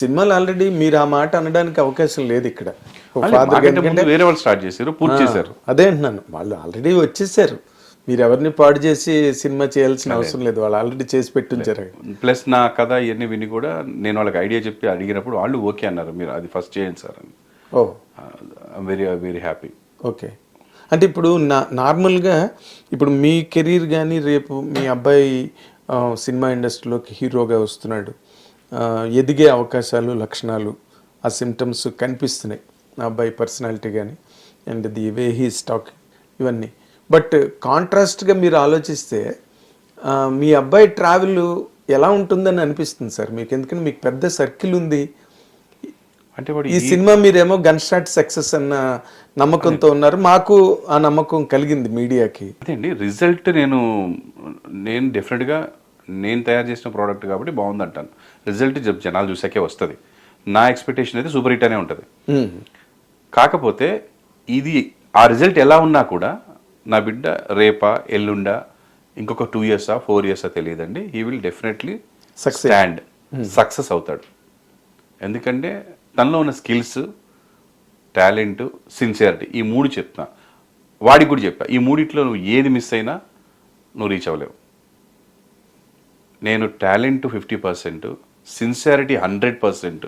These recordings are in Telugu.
సినిమాలు ఆల్రెడీ మీరు ఆ మాట అనడానికి అవకాశం లేదు ఇక్కడ. వేరే వాళ్ళు స్టార్ట్ చేశారు పూర్తి చేశారు. అదే అంటున్నాను. వాళ్ళు ఆల్రెడీ వచ్చేసారు. మీరు ఎవరిని పాడు చేసి సినిమా చేయాల్సిన అవసరం లేదు. వాళ్ళు ఆల్రెడీ చేసి పెట్టుంచారు. ప్లస్ నా కథ ఇవన్నీ విని కూడా నేను వాళ్ళకి ఐడియా చెప్పి అడిగినప్పుడు వాళ్ళు ఓకే అన్నారు. మీరు అది ఫస్ట్ చేయండి సార్ అని. ఓ. Very very happy okay. అంటే ఇప్పుడు నా నార్మల్గా ఇప్పుడు మీ కెరీర్ కానీ రేపు మీ అబ్బాయి సినిమా ఇండస్ట్రీలోకి హీరోగా వస్తున్నాడు. ఎదిగే అవకాశాలు లక్షణాలు ఆ సిమ్టమ్స్ కనిపిస్తున్నాయి. నా అబ్బాయి పర్సనాలిటీ కానీ and the way he stock ఇవన్నీ. బట్ కాంట్రాస్ట్గా మీరు ఆలోచిస్తే ఆ, మీ అబ్బాయి ట్రావెల్ ఎలా ఉంటుందని అనిపిస్తుంది సార్? మీకు ఎందుకంటే మీకు పెద్ద సర్కిల్ ఉంది. అంటే ఈ సినిమా మీరేమో గన్ షాట్ సక్సెస్ అన్న నమ్మకంతో ఉన్నారు. మాకు ఆ నమ్మకం కలిగింది మీడియాకి. అదే అండి రిజల్ట్ నేను నేను డెఫినెట్గా నేను తయారు చేసిన ప్రోడక్ట్ కాబట్టి బాగుంది అంటాను రిజల్ట్ జనాలు చూసాకే వస్తుంది. నా ఎక్స్పెక్టేషన్ అయితే సూపర్ హిట్ అనే ఉంటుంది. కాకపోతే ఇది ఆ రిజల్ట్ ఎలా ఉన్నా కూడా నా బిడ్డ రేపా ఎల్లుండా ఇంకొక టూ ఇయర్సా ఫోర్ ఇయర్సా తెలియదండి. He will definitely Success. Stand. Success అవుతాడు. ఎందుకంటే తనలో ఉన్న స్కిల్స్ టాలెంట్ సిన్సియారిటీ ఈ మూడు చెప్తా వాడికి కూడా చెప్పా ఈ మూడిట్లో నువ్వు ఏది మిస్ అయినా నువ్వు రీచ్ అవ్వలేవు. నేను talent fifty percent sincerity hundred percent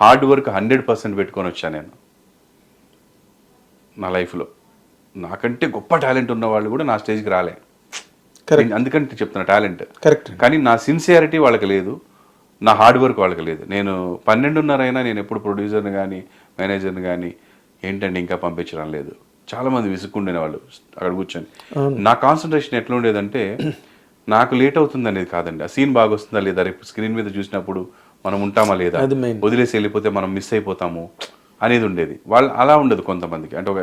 hard work hundred percent పెట్టుకొని వచ్చాను నేను. నా లైఫ్లో. నాకంటే గొప్ప టాలెంట్ ఉన్న వాళ్ళు కూడా నా స్టేజ్కి రాలే. కరెక్ట్ అందుకంటే చెప్తున్నా టాలెంట్. కరెక్ట్ కానీ నా సిన్సియారిటీ వాళ్ళకి లేదు నా హార్డ్ వర్క్ వాళ్ళకి లేదు. నేను పన్నెండున్నర అయినా నేను ఎప్పుడు ప్రొడ్యూసర్ని కానీ మేనేజర్ని కానీ ఏంటండి ఇంకా పంపించడం లేదు. చాలా మంది విసుక్కుండే వాళ్ళు అక్కడ కూర్చొని. నా కాన్సన్ట్రేషన్ ఎట్లా ఉండేదంటే నాకు లేట్ అవుతుంది అనేది కాదండి. ఆ సీన్ బాగా వస్తుందా లేదా? రేపు స్క్రీన్ మీద చూసినప్పుడు మనం ఉంటామా లేదా. వదిలేసి వెళ్ళిపోతే మనం మిస్ అయిపోతాము అనేది ఉండేది. వాళ్ళు అలా ఉండదు కొంతమందికి. అంటే ఒక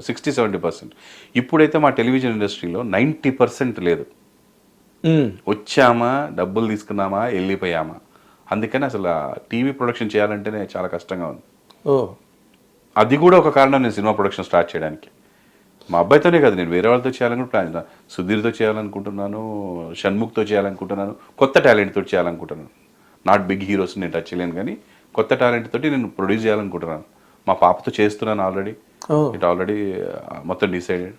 సిక్స్టీ సెవెంటీ పర్సెంట్ ఇప్పుడైతే మా టెలివిజన్ ఇండస్ట్రీలో నైంటీ పర్సెంట్ లేదు. వచ్చామా? డబ్బులు తీసుకున్నామా? వెళ్ళిపోయామా? అందుకని అసలు టీవీ ప్రొడక్షన్ చేయాలంటేనే చాలా కష్టంగా ఉంది. ఓ. అది కూడా ఒక కారణం నేను సినిమా ప్రొడక్షన్ స్టార్ట్ చేయడానికి. మా అబ్బాయితోనే కాదు నేను వేరే వాళ్ళతో చేయాలని ప్లాన్. సుధీర్తో చేయాలనుకుంటున్నాను షణ్ముఖ్తో చేయాలనుకుంటున్నాను కొత్త టాలెంట్ తోటి చేయాలనుకుంటున్నాను. నాట్ బిగ్ హీరోస్ నేను టచ్ చేయలేను కానీ కొత్త టాలెంట్ తోటి నేను ప్రొడ్యూస్ చేయాలనుకుంటున్నాను. మా పాపతో చేస్తున్నాను ఆల్రెడీ ఇట్ ఆల్రెడీ మొత్తం డిసైడెడ్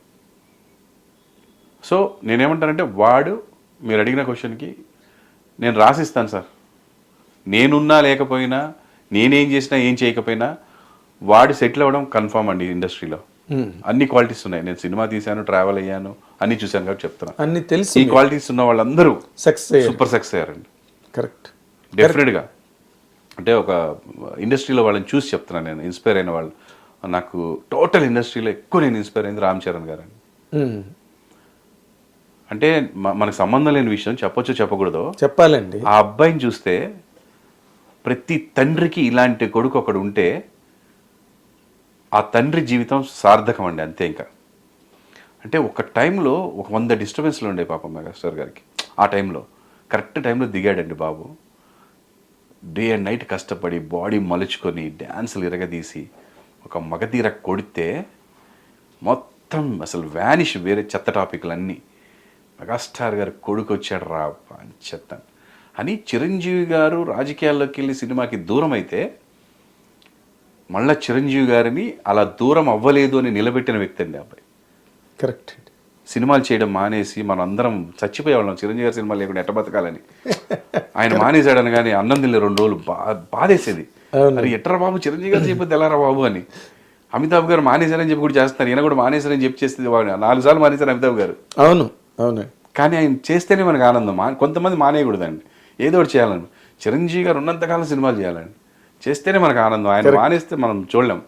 సో నేనేమంటానంటే వాడు మీరు అడిగిన క్వశ్చన్కి నేను రాసిస్తాను సార్. నేనున్నా లేకపోయినా నేనేం చేసినా ఏం చేయకపోయినా వాడు సెటిల్ అవ్వడం కన్ఫామ్ అండి ఇండస్ట్రీలో. అన్ని క్వాలిటీస్ ఉన్నాయి. నేను సినిమా తీశాను ట్రావెల్ అయ్యాను అన్ని చూశాను కాబట్టి చెప్తున్నా. అన్ని తెలుసు ఈ క్వాలిటీస్ ఉన్న వాళ్ళందరూ సక్సెస్ సూపర్ సక్సెస్ అయ్యారండి. కరెక్ట్ డెఫినెట్గా అంటే ఒక ఇండస్ట్రీలో వాళ్ళని చూసి చెప్తున్నాను నేను ఇన్స్పైర్ అయిన వాళ్ళు. నాకు టోటల్ ఇండస్ట్రీలో ఎక్కువ నేను ఇన్స్పైర్ అయింది రామ్ చరణ్ గారు అండి మ్మ్. అంటే మనకు సంబంధం లేని విషయం చెప్పొచ్చు చెప్పకూడదు? చెప్పాలండి. ఆ అబ్బాయిని చూస్తే ప్రతి తండ్రికి ఇలాంటి కొడుకు ఒకడు ఉంటే ఆ తండ్రి జీవితం సార్థకం అండి అంతే ఇంకా. అంటే ఒక టైంలో ఒక వంద డిస్టర్బెన్స్లు ఉండే పాపం మెగాస్టార్ గారికి. ఆ టైంలో కరెక్ట్ టైంలో దిగాడండి బాబు. డే అండ్ నైట్ కష్టపడి బాడీ మలుచుకొని డ్యాన్సులు ఇరగదీసి ఒక మగధీర కొడితే మొత్తం అసలు వ్యానిష్ వేరే చెత్త టాపిక్లు అన్నీ మెగాస్టార్ గారు కొడుకు వచ్చాడు రా చెత్త అని చిరంజీవి గారు రాజకీయాల్లోకి వెళ్ళి సినిమాకి దూరం అయితే మళ్ళా చిరంజీవి గారిని అలా దూరం అవ్వలేదు అని నిలబెట్టిన వ్యక్తి అండి అబ్బాయి. కరెక్ట్. సినిమాలు చేయడం మానేసి మనం అందరం చచ్చిపోయేవాళ్ళం. చిరంజీవి గారి సినిమాలు లేకుండా ఎట్ట బతకాలని. ఆయన మానేశాడని కానీ అన్నం తినలే రెండు రోజులు బా బాధేసేది. అది ఎట్రా బాబు చిరంజీవి గారు చెప్పితే ఎలారా బాబు అని. అమితాబ్ గారు మానేశారని చెప్పి కూడా చేస్తారు ఈయన కూడా మానేశారని చెప్పి చేస్తుంది వాడు నాలుగు సార్లు మానేశారు అమితాబ్ గారు. అవును అవును. కానీ ఆయన చేస్తేనే మనకు ఆనందం. కొంతమంది మానేయకూడదండి. ఏదో ఒకటి చేయాలని. చిరంజీవి గారు ఉన్నంతకాలం సినిమాలు చేయాలండి. చేస్తేనే మనకు ఆనందం. ఆయన మానేస్తే మనం చూడలేం.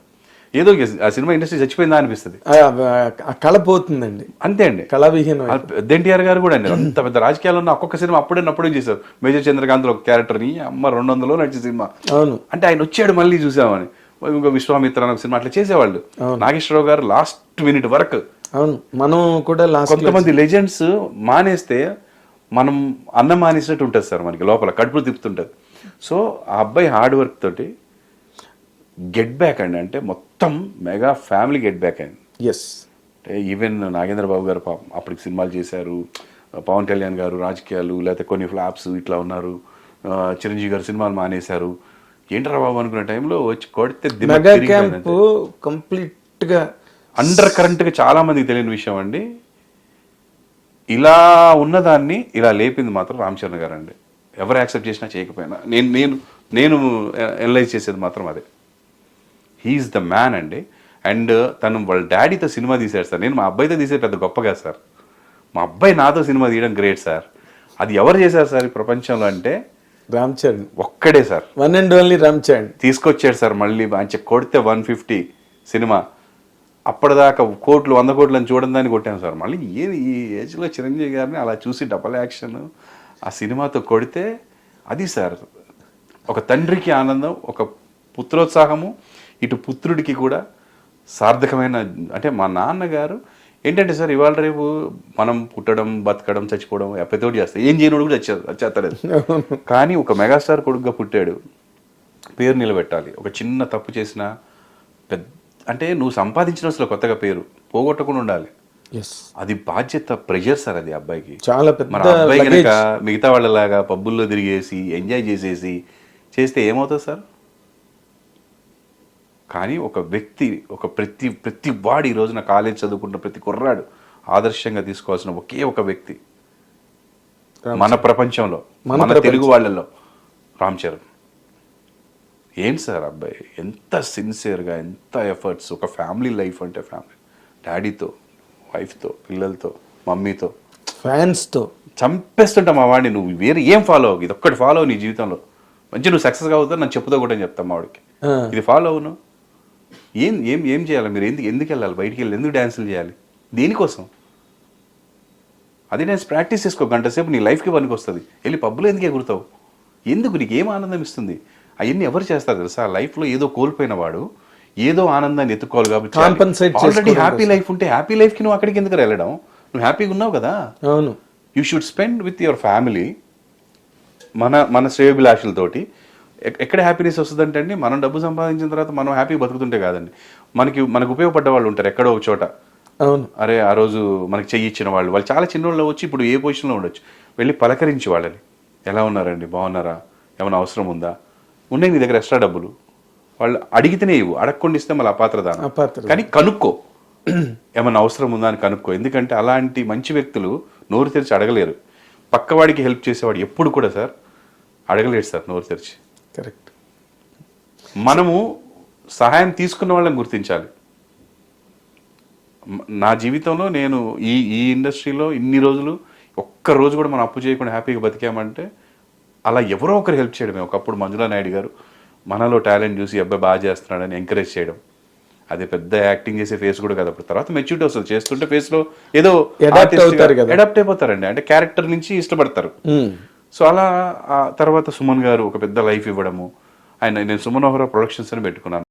ఏదో ఆ సినిమా ఇండస్ట్రీ చచ్చిపోయిందా అనిపిస్తుంది. కళ పోతుందండి. అంతే అండి. కళావిహీనం ఎన్టీఆర్ గారు కూడా అండి. అంత పెద్ద రాజకీయాల్లో ఉన్న ఒక్కొక్క సినిమా అప్పుడే అప్పుడే చేశారు? మేజర్ చంద్రకాంత్ ఒక క్యారెక్టర్ని అమ్మ రెండు వందలు నడిచే సినిమా. అవును. అంటే ఆయన వచ్చాడు మళ్ళీ చూసామని. ఇంకో విశ్వామిత్ర అనే ఒక సినిమా అట్లా చేసేవాళ్ళు. నాగేశ్వరరావు గారు లాస్ట్ మినిట్ వరకు. అవును. మనం కూడా కొంతమంది లెజెండ్స్ మానేస్తే మనం అన్నం మానేసినట్టు ఉంటుంది సార్ మనకి. లోపల కడుపులు తిప్పుతుంటుంది. సో ఆ అబ్బాయి హార్డ్ వర్క్ తోటి గెట్ బ్యాక్ అండి. అంటే మొత్తం మెగా ఫ్యామిలీ గెట్ బ్యాక్ అండి. ఎస్ అంటే ఈవెన్ నాగేంద్ర బాబు గారు పాపం అప్పటికి సినిమాలు చేశారు పవన్ కళ్యాణ్ గారు రాజకీయాలు లేకపోతే కొన్ని ఫ్లాప్స్ ఇట్లా ఉన్నారు చిరంజీవి గారు సినిమాలు మానేశారు. ఏంట్రా బాబు అనుకునే టైంలో వచ్చి కొడితే దిమ్మ మెగా తిరిగిపోయింది క్యాంప్ కంప్లీట్గా అండర్ కరెంట్గా చాలా మందికి తెలియని విషయం అండి. ఇలా ఉన్నదాన్ని ఇలా లేపింది మాత్రం రామ్ చరణ్ గారు అండి ఎవరు యాక్సెప్ట్ చేసినా చేయకపోయినా. నేను నేను నేను అనలైజ్ చేసేది మాత్రం అదే. హీఈస్ ద మ్యాన్ అండి. అండ్ తను వాళ్ళ డాడీతో సినిమా తీశాడు సార్. నేను మా అబ్బాయితో తీసే పెద్ద గొప్పగా సార్. మా అబ్బాయి నాతో సినిమా తీయడం గ్రేట్ సార్. అది ఎవరు చేశారు సార్ ఈ ప్రపంచంలో అంటే? రామ్ చరణ్ ఒక్కడే sir. One and only Ram Charan తీసుకొచ్చాడు సార్ మళ్ళీ మంచి కొడితే వన్ ఫిఫ్టీ సినిమా. అప్పటిదాకా కోట్లు వంద కోట్లు అని చూడడం దాన్ని కొట్టాను సార్. మళ్ళీ ఏది ఈ ఏజ్లో చిరంజీవి గారిని అలా చూసి డబల్ యాక్షన్ ఆ సినిమాతో కొడితే అది సార్ ఒక తండ్రికి ఆనందం ఒక పుత్రోత్సాహము ఇటు పుత్రుడికి కూడా సార్థకమైన అంటే మా నాన్నగారు ఏంటంటే సార్ ఇవాళ రేపు మనం పుట్టడం బతకడం చచ్చిపోవడం ఎప్పటితోటి చేస్తాం ఏం చేయనోడు కూడా చచ్చే వచ్చేస్తలేదు కానీ ఒక మెగాస్టార్ కొడుకుగా పుట్టాడు. పేరు నిలబెట్టాలి. ఒక చిన్న తప్పు చేసినా పెద్ద అంటే నువ్వు సంపాదించిన అసలు కొత్తగా పేరు పోగొట్టకుండా ఉండాలి. అది బాధ్యత ప్రెషర్ సార్ అది అబ్బాయికి. చాలా పెద్ద మన అబ్బాయి. కనుక మిగతా వాళ్ళలాగా పబ్బుల్లో తిరిగేసి ఎంజాయ్ చేసేసి చేస్తే ఏమవుతుంది సార్? కానీ ఒక వ్యక్తి ఒక ప్రతి ప్రతి వాడు ఈ రోజున కాలేజ్ చదువుకుంటున్న ప్రతి కుర్రాడు ఆదర్శంగా తీసుకోవాల్సిన ఒకే ఒక వ్యక్తి. మన ప్రపంచంలో మన. తెలుగు వాళ్ళల్లో రామ్ చరణ్. ఏంటి సార్ అబ్బాయి? ఎంత సిన్సియర్గా ఎంత ఎఫర్ట్స్ ఒక ఫ్యామిలీ లైఫ్ అంటే ఫ్యామిలీ డాడీతో వైఫ్తో పిల్లలతో మమ్మీతో. ఫ్యాన్స్తో. చంపేస్తుంటా మా వాడిని నువ్వు వేరే ఏం ఫాలో అవ్వు ఇది ఒక్కటి ఫాలో నీ జీవితంలో. మంచి నువ్వు సక్సెస్ అవుతావు నన్ను చెప్పుతో కూడా చెప్తాను మా వాడికి. ఇది ఫాలో అవును ఏం ఏం ఏం చేయాలి? మీరు ఎందుకు ఎందుకు వెళ్ళాలి? బయటికి వెళ్ళి ఎందుకు డ్యాన్సులు చేయాలి? దేనికోసం? అది డ్యాన్స్ ప్రాక్టీస్ చేసుకో. గంట సేపు నీ లైఫ్కి పనికి వస్తుంది. వెళ్ళి పబ్బులో ఎందుకు ఎగురుతావు? ఎందుకు? నీకు ఏం ఆనందం ఇస్తుంది? అవన్నీ ఎవరు చేస్తారు తెలుసా? లైఫ్లో ఏదో కోల్పోయిన వాడు ఏదో ఆనందాన్ని ఎత్తుకోవాలి కాబట్టి Compensate ఆల్రెడీ హ్యాపీ లైఫ్ ఉంటే హ్యాపీ లైఫ్కి నువ్వు అక్కడికి ఎందుకు వెళ్ళడం? నువ్వు హ్యాపీగా ఉన్నావు కదా. అవును. You should spend with your family మన మన శ్రేయోభిలాషులతోటి. ఎక్- ఎక్కడ హ్యాపీనెస్ వస్తుందంటే అండి మనం డబ్బు సంపాదించిన తర్వాత మనం హ్యాపీ బతుకుతుంటే కాదండి. మనకి మనకు ఉపయోగపడ్డ వాళ్ళు ఉంటారు ఎక్కడో ఒక చోట. అవును. అరే ఆ రోజు మనకి చెయ్యి ఇచ్చిన వాళ్ళు. వాళ్ళు చాలా చిన్నోళ్ళు వచ్చి ఇప్పుడు ఏ పొజిషన్లో ఉండొచ్చు? వెళ్ళి పలకరించి వాళ్ళని. ఎలా ఉన్నారండి? బాగున్నారా? ఏమైనా అవసరం ఉందా? ఉన్నాయి నీ దగ్గర ఎక్స్ట్రా డబ్బులు. వాళ్ళు అడిగితేనే ఇవ్వు. అడగకుండా ఇస్తే మళ్ళీ అపాత్రదానం. కానీ కనుక్కో. ఏమైనా అవసరం ఉందా అని కనుక్కో. ఎందుకంటే అలాంటి మంచి వ్యక్తులు నోరు తెరిచి అడగలేరు. పక్కవాడికి హెల్ప్ చేసేవాడు ఎప్పుడు కూడా సార్ అడగలేడు సార్ నోరు తెరిచి. కరెక్ట్. మనము సహాయం తీసుకున్న వాళ్ళని గుర్తించాలి. నా జీవితంలో నేను ఈ ఈ ఇండస్ట్రీలో ఇన్ని రోజులు ఒక్క రోజు కూడా మనం అప్పు చేయకుండా హ్యాపీగా బతికామంటే అలా ఎవరో ఒకరు హెల్ప్ చేయడమే. ఒకప్పుడు మంజులా నాయుడు గారు మనలో టాలెంట్ చూసి అబ్బాయి బాగా చేస్తున్నాడని ఎంకరేజ్ చేయడం. అది పెద్ద యాక్టింగ్ చేసే ఫేస్ కూడా కదా అప్పుడు. తర్వాత మెచ్యూరిటీ వస్తుంది. చేస్తుంటే face లో ఏదో. అడాప్ట్ అయిపోతారండి. అంటే క్యారెక్టర్ నుంచి ఇష్టపడతారు. సో అలా ఆ తర్వాత సుమన్ గారు ఒక పెద్ద లైఫ్ ఇవ్వడము. ఆయన నేను సుమన్ ఓహరా ప్రొడక్షన్స్ అని పెట్టుకున్నాను.